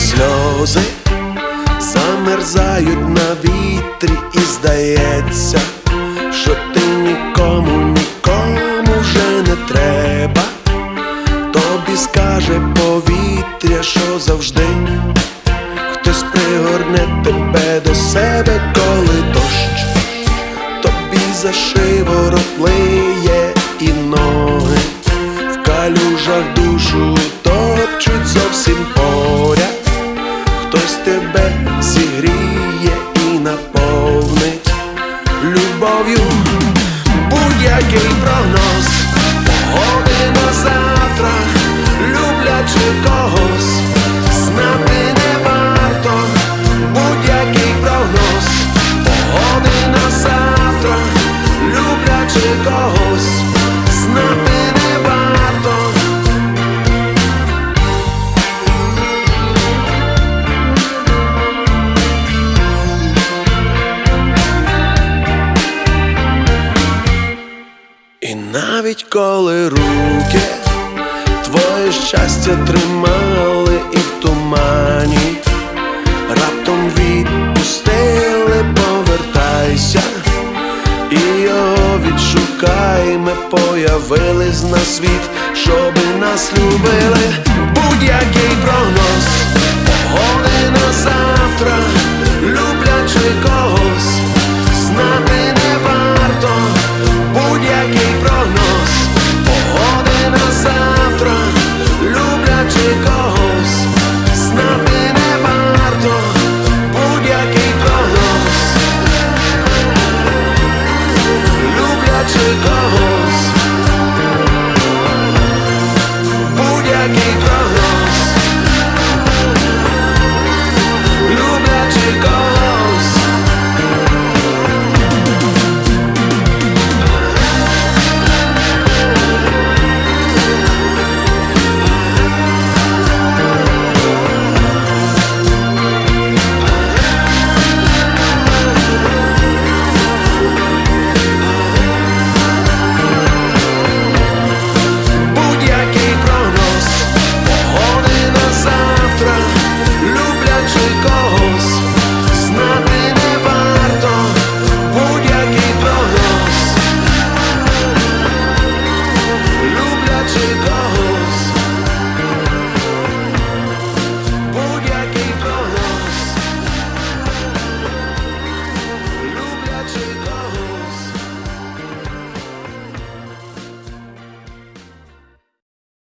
сльози замерзають на вітрі, і здається, що ти нікому, нікому вже не треба. Тобі скаже повітря, що завжди хтось пригорне тебе до себе, коли дощ тобі за шиворот лиє і ноги в калюжах душу любов'ю будь-який прогноз, погоди навіть коли руки твоє щастя тримали і в тумані, раптом відпустили, повертайся, і його відшукай, ми появились на світ, щоби нас любили, будь-який прогноз,